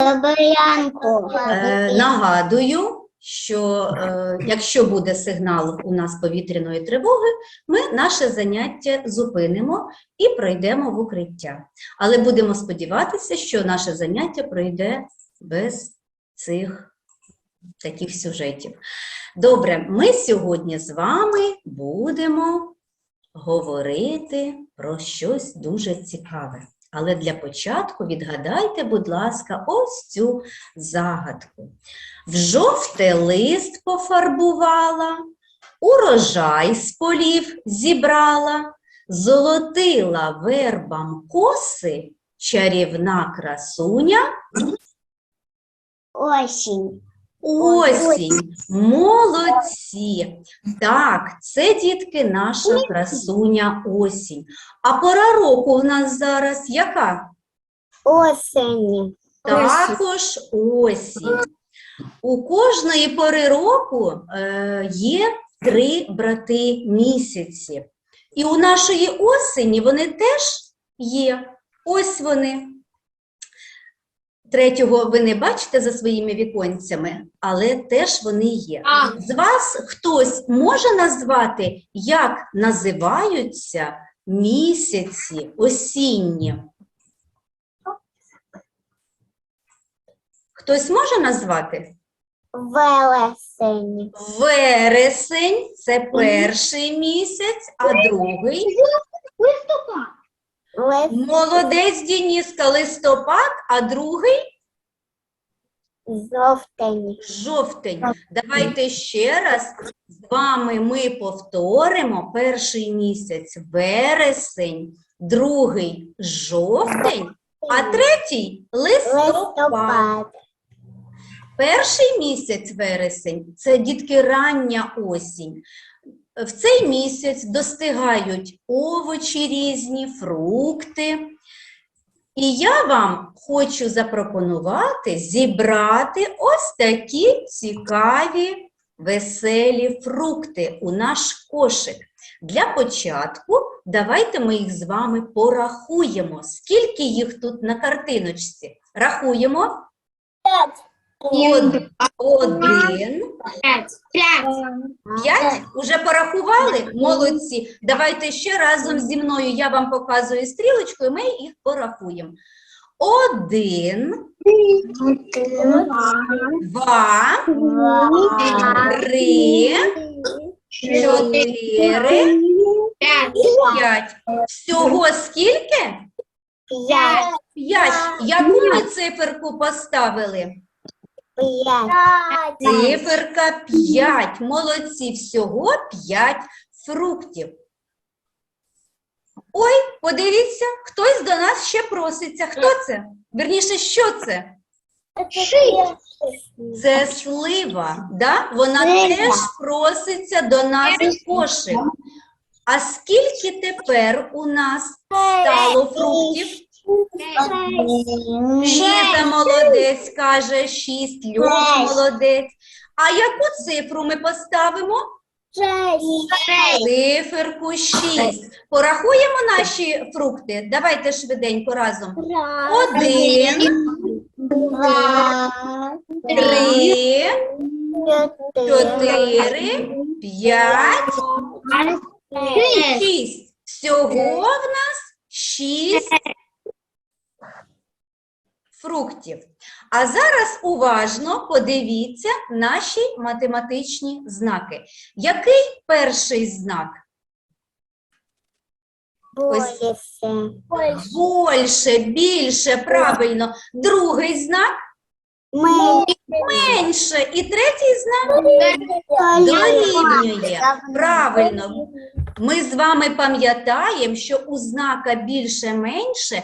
Добрянку. Е, Нагадую, що е, якщо буде сигнал у нас повітряної тривоги, ми наше заняття зупинимо і пройдемо в укриття. Але будемо сподіватися, що наше заняття пройде без цих таких сюжетів. Добре, ми сьогодні з вами будемо говорити про щось дуже цікаве. Але для початку відгадайте, будь ласка, ось цю загадку. В жовте лист пофарбувала, урожай з полів зібрала, золотила вербам коси, чарівна красуня, Осінь. Осінь. Молодці! Так, це дітки наша красуня осінь. А пора року в нас зараз яка? Осені. Також осінь. У кожної пори року е, є три брати місяці. І у нашої осені вони теж є. Ось вони. Третього ви не бачите за своїми віконцями, але теж вони є. А. З вас хтось може назвати, як називаються місяці осінні? Хтось може назвати? Велесень. Вересень це перший місяць, а другий Лис... молодець Дініска, листопад, а другий Жовтень. жовтень. Давайте ще раз з вами ми повторимо перший місяць вересень, другий жовтень, а третій листопад. Листопад. Перший місяць вересень це дітки рання осінь. В цей місяць достигають овочі різні, фрукти. І я вам хочу запропонувати зібрати ось такі цікаві веселі фрукти у наш кошик. Для початку давайте ми їх з вами порахуємо. Скільки їх тут на картиночці? Рахуємо. Од- Один, п'ять. Уже порахували? Молодці. Давайте ще разом зі мною. Я вам показую стрілочкою, ми їх порахуємо. Один, два, три, чотири, п'ять. Всього скільки? П'ять. П'ять. Яку ми циферку поставили? П'ять. Циферка 5. Молодці, всього 5 фруктів. Ой, подивіться, хтось до нас ще проситься. Хто це? Верніше, що це? Це слива, да? Вона теж проситься до нас в кошик. А скільки тепер у нас стало фруктів? Ліза молодець каже 6, Льоша молодець. А яку цифру ми поставимо? Циферку 6. Порахуємо наші фрукти. Давайте швиденько разом. Один, Два. три, чотири, п'ять, шість. Всього в нас шість фруктів. А зараз уважно подивіться наші математичні знаки. Який перший знак? Більше. Більше, більше, правильно. Другий знак Ми менше. І третій знак дорівнює. Правильно. Ми з вами пам'ятаємо, що у знака більше-менше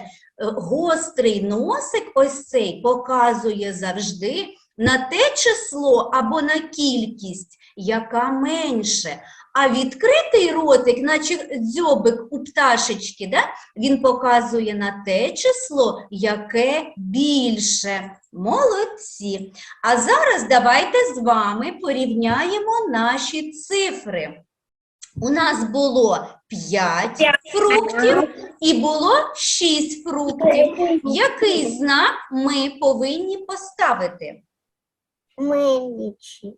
гострий носик ось цей показує завжди на те число або на кількість, яка менше. А відкритий ротик, наче дзьобик у пташечки, да? він показує на те число, яке більше. Молодці. А зараз давайте з вами порівняємо наші цифри. У нас було 5 фруктів і було 6 фруктів. Який знак ми повинні поставити? Менше.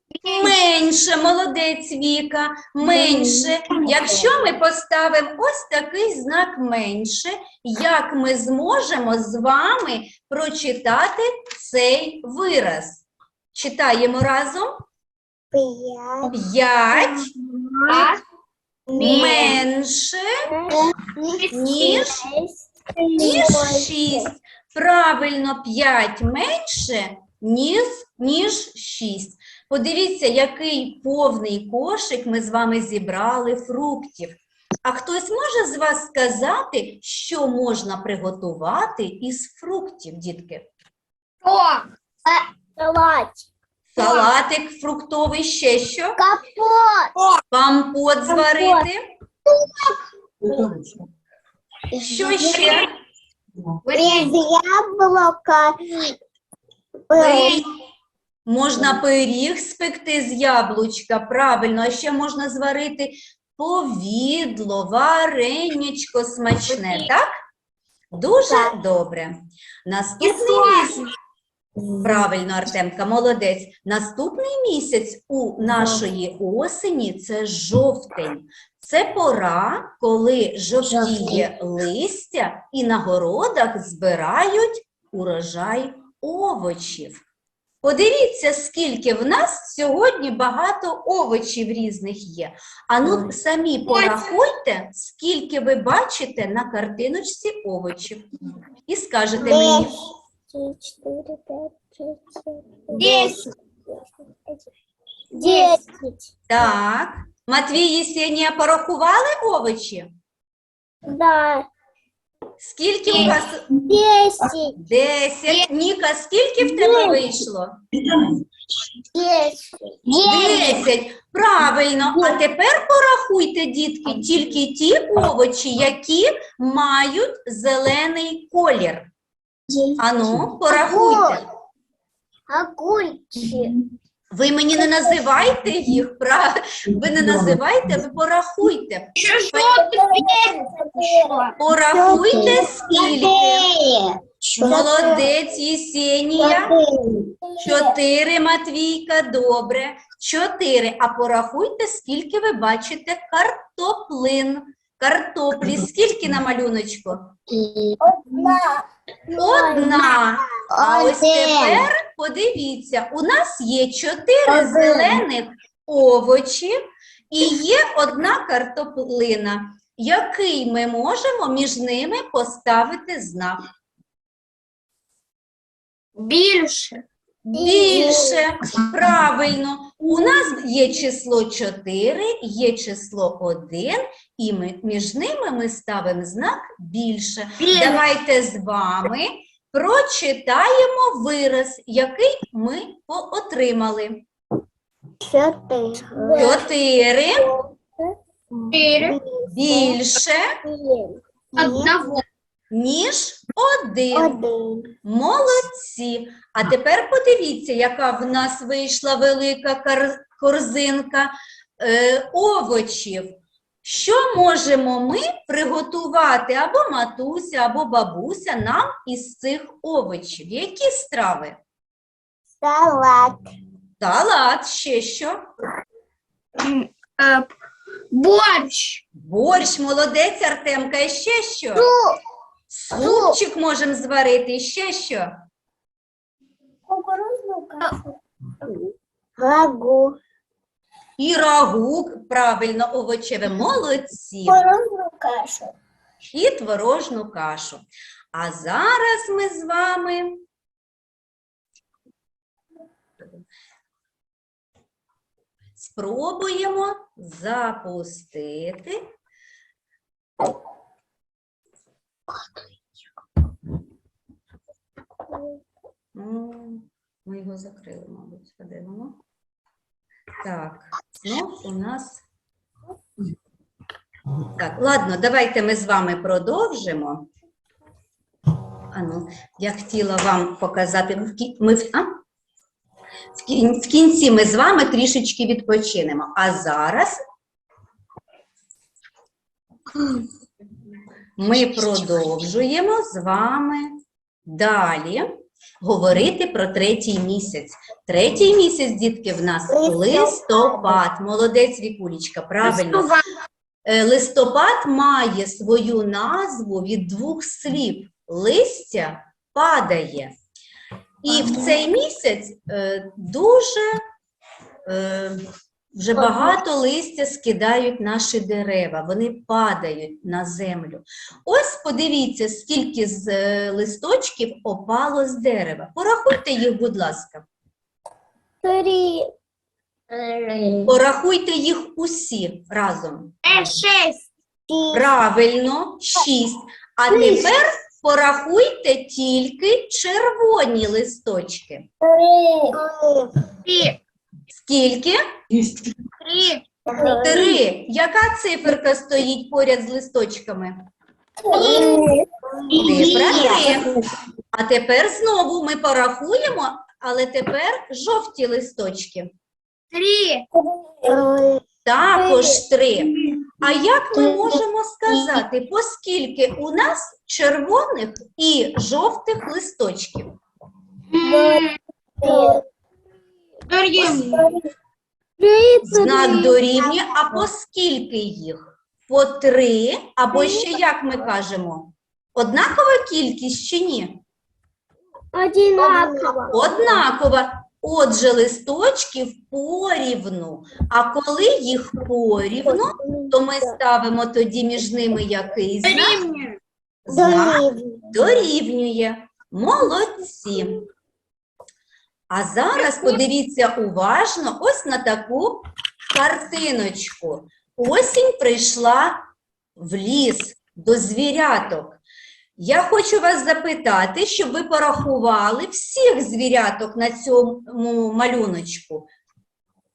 Менше, молодець Віка, менше. Якщо ми поставимо ось такий знак менше, як ми зможемо з вами прочитати цей вираз? Читаємо разом. П'ять. 5 менше, ніж ніж 6. Правильно, 5 менше, ніж, ніж 6. Подивіться, який повний кошик ми з вами зібрали фруктів. А хтось може з вас сказати, що можна приготувати із фруктів, дітки? Салат. Салатик фруктовий, ще що? Капот. Компот зварити. Що ще? Без яблока. Пиріг. Можна пиріг спекти з яблучка, правильно, а ще можна зварити повідло, варенячко смачне, так? Дуже добре. Наступний. Правильно, Артемка, молодець. Наступний місяць у нашої осені це жовтень. Це пора, коли жовтіє листя і на городах збирають урожай овочів. Подивіться, скільки в нас сьогодні багато овочів різних є. А ну самі порахуйте, скільки ви бачите на картиночці овочів. І скажете мені. Четыре, пять, шесть, семь, десять. Десять. Так. Матвій Єсенія порахували овочі? Да. Скільки у вас? Десять. Десять. Ніка, скільки в тебе вийшло? Десять. Десять. Правильно. А тепер порахуйте, дітки, тільки ті овочі, які мають зелений колір. Ану, порахуйте. Огурчик. Ви мені не називайте їх, пра- ви не називайте, ви порахуйте. Порахуйте скільки. Молодець Єсенія. Чотири, Матвійка, добре. Чотири. А порахуйте, скільки ви бачите картоплин. Картоплі. Скільки на малюночку? Одна. Одна. А ось тепер подивіться, у нас є чотири зелених овочі і є одна картоплина. Який ми можемо між ними поставити знак? Більше. Більше. Правильно. У нас є число 4, є число 1, і ми, між ними ми ставимо знак більше. Давайте з вами прочитаємо вираз, який ми отримали. Чотири. 4 Чотири. більше, Одного. Ніж 1. Один. Молодці. А тепер подивіться, яка в нас вийшла велика корзинка е, овочів. Що можемо ми приготувати або матуся, або бабуся нам із цих овочів? Які страви? Салат. Салат, ще що? Е, Борщ. Борщ, молодець, Артемка, і ще що? Суп. Супчик можемо зварити, і ще що? Кукурузну кашу. Рагу. І рагу, правильно, овочеве, молодці. Кукурузну кашу. і творожну кашу. А зараз ми з вами спробуємо запустити. Ми його закрили, мабуть, подивимо. Так, знов у нас. Так, ладно, давайте ми з вами продовжимо. Ану, я хотіла вам показати. Ми, а? В кінці ми з вами трішечки відпочинемо. А зараз Ми продовжуємо з вами далі говорити про третій місяць. Третій місяць, дітки, в нас Листопад. Молодець, Вікулічка, правильно. Е, Листопад має свою назву від двох слів: листя падає. І в цей місяць е, дуже е, вже багато листя скидають наші дерева, вони падають на землю. Ось подивіться, скільки з е, листочків опало з дерева. Порахуйте їх, будь ласка. Три. Порахуйте їх усі разом. Э, шесть. Правильно, шість. А тепер порахуйте тільки червоні листочки. Три. Скільки? Три. Три. Яка циферка стоїть поряд з листочками? Цифра три. А тепер знову ми порахуємо, але тепер жовті листочки. Три. Також три. А як ми можемо сказати, поскільки у нас червоних і жовтих листочків? Дорогие. Знак дорівнює, а по скільки їх? По три, або ще як ми кажемо? Однакова кількість чи ні? Одинаково. Однакова. Отже, листочків порівну. А коли їх порівну, то ми ставимо тоді між ними який знак? Знак дорівнює. Молодці. А зараз подивіться уважно ось на таку картиночку. Осінь прийшла в ліс до звіряток. Я хочу вас запитати, щоб ви порахували всіх звіряток на цьому малюночку.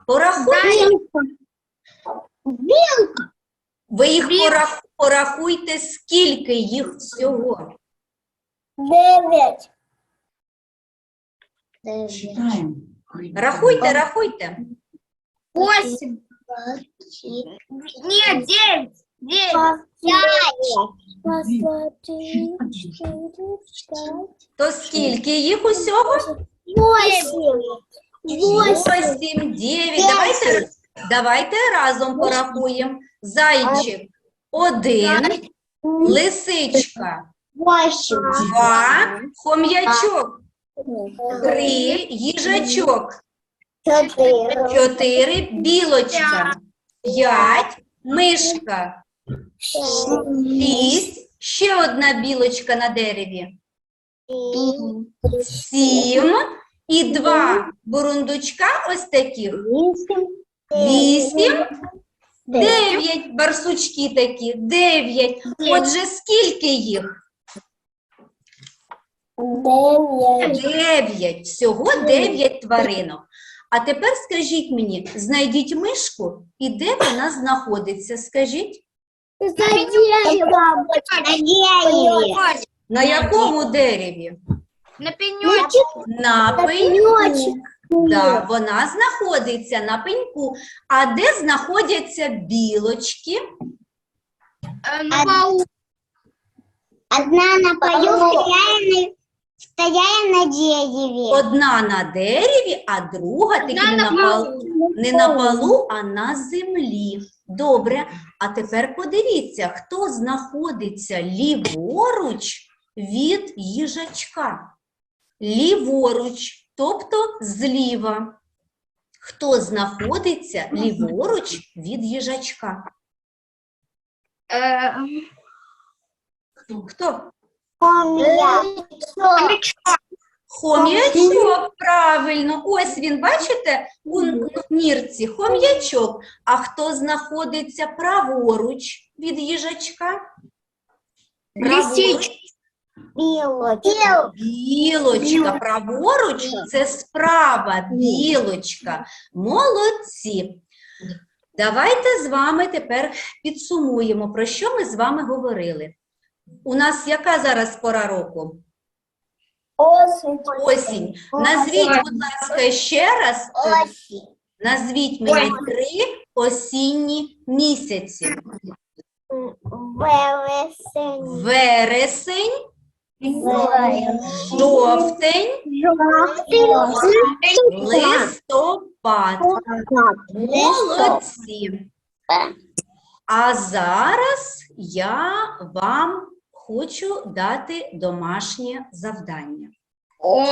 Порахуйте, ви їх порахуйте, скільки їх всього. Девять. Рахуйте, рахуйте. Восемь. Нет, девять. Девять. То скільки їх усього? Восемь. Восемь. Восім, дев'ять. Давайте, давайте разом порахуємо. Зайчик один, лисичка два, хом'ячок три, їжачок. Чотири, білочка. П'ять, мишка. Шість, ще одна білочка на дереві. Сім і два бурундучка ось таких вісім. Дев'ять барсучки такі, дев'ять. Отже, скільки їх? Девять. Дев'ять. Всього дев'ять тваринок. А тепер скажіть мені, знайдіть мишку і де вона знаходиться? Скажіть, на якому дереві? На пенечек. На пеньку. Да, вона знаходиться на пеньку. А де знаходяться білочки? э, На полу. Одна на стоя на, на дереве. Одна на дереві, а друга таки не на полу. Не на полу, а на землі. Добре. А тепер подивіться, хто знаходиться ліворуч від їжачка. Ліворуч, тобто зліва. Хто знаходиться ліворуч від їжачка? Э, Хто? Хомячок. Хом'ячок, правильно. Ось він, бачите, у нірці хом'ячок. А хто знаходиться праворуч від їжачка? Лисичка. Белочка. Білочка, праворуч це справа, білочка. Молодці. Давайте з вами тепер підсумуємо, про що ми з вами говорили. У нас яка зараз пора року? Осень. Осінь. Назвіть, будь ласка, ще раз. Осень. Назвіть мені три осінні місяці. Вересень. вересень, жовтень, листопад. Молодці. А зараз я вам хочу дати домашнє завдання. О.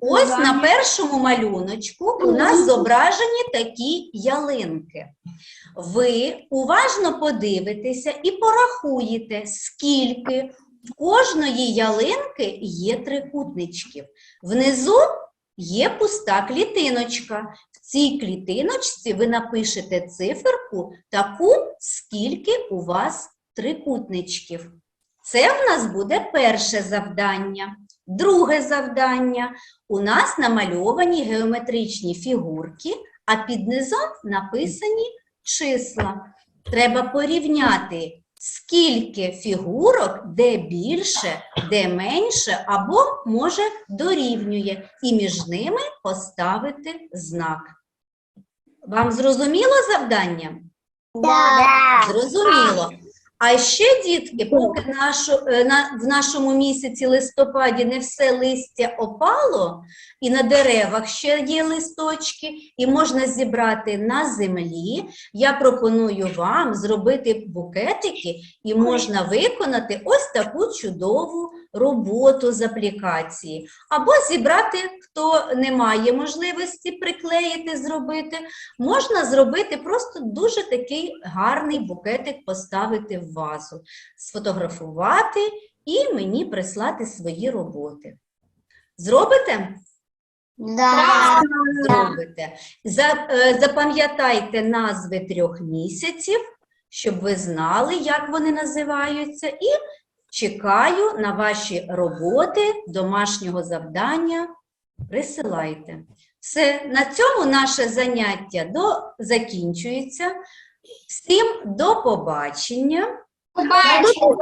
Ось Завдання. на першому малюночку у нас зображені такі ялинки. Ви уважно подивитеся і порахуєте, скільки в кожної ялинки є трикутничків. Внизу є пуста клітиночка. В цій клітиночці ви напишете циферку таку, скільки у вас трикутничків. Це в нас буде перше завдання. Друге завдання. У нас намальовані геометричні фігурки, а під низом написані числа. Треба порівняти, скільки фігурок, де більше, де менше, або може дорівнює, і між ними поставити знак. Вам зрозуміло завдання? Да. Зрозуміло. А ще, дітки, поки нашу, е, на, в нашому місяці листопаді не все листя опало, і на деревах ще є листочки, і можна зібрати на землі, я пропоную вам зробити букетики, і можна виконати ось таку чудову роботу з аплікації. Або зібрати, хто не має можливості приклеїти, зробити, можна зробити просто дуже такий гарний букетик поставити в вазу, сфотографувати і мені прислати свої роботи. Зробите? Да. Зробите. Е, Запам'ятайте назви трьох місяців, щоб ви знали, як вони називаються, і чекаю на ваші роботи домашнього завдання. Присилайте. Все, на цьому наше заняття до, закінчується. Всім до побачення. Побачимо.